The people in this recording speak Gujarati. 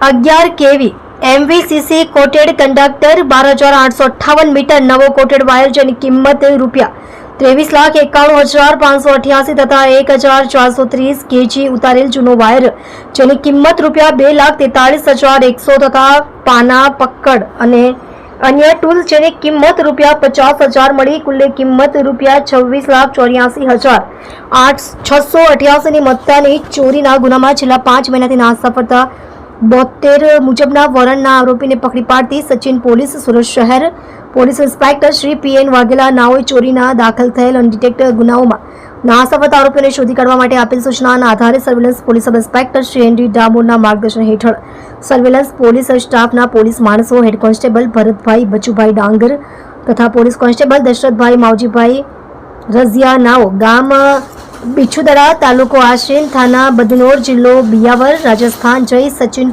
અગિયાર કેવી એમવીસીસી કોટેડ કંડક્ટર બાર હજાર આઠસો અઠ્ઠાવન મીટર નવો કોટેડ વાયર જેની કિંમત રૂપિયા ત્રેવીસ લાખ એકાણું હજાર પાંચસો અઠ્યાસી તથા એક હજાર ચારસો ત્રીસ કેજી ઉતારેલ જૂનો વાયર, જેની કિંમત રૂપિયા બે લાખ તેતાળીસ હજાર એકસો તથા પાના પક્કડ અને અન્ય ટૂલ જેની કિંમત રૂપિયા પચાસ હજાર મળી કુલ્લે કિંમત રૂપિયા છવ્વીસ લાખ ચોર્યાસી હજાર આઠ છસો અઠ્યાસીની મત્તાની ચોરીના ગુનામાં છેલ્લા પાંચ મહિનાથી નાસ્તા ફરતા બોતેર મુજબના વોરંટના આરોપીને પકડી પાડતી સચિન પોલીસ સુરત શહેર. Police inspector Shri P N Vaghela નાઓએ ચોરીના દાખલ થયેલ અનડિટેક્ટ ગુનાઓમાં નાસાફત આરોપીઓને શોધી કાઢવા માટે આપેલ સૂચનાના આધારે surveillance police sub inspector Shri N D ડામોરના માર્ગદર્શન હેઠળ સર્વેલન્સ પોલીસ સ્ટાફના પોલીસ માણસો, હેડ કોન્સ્ટેબલ ભરતભાઈ, બચુભાઈ ડાંગર તથા પોલીસ કોન્સ્ટેબલ દશરથભાઈ, માવજીભાઈ રઝિયા નાઓ ગામ બિછુદરા તાલુકો આશીન થાના બદનોર જિલ્લો બિયાવર રાજસ્થાન જય સચિન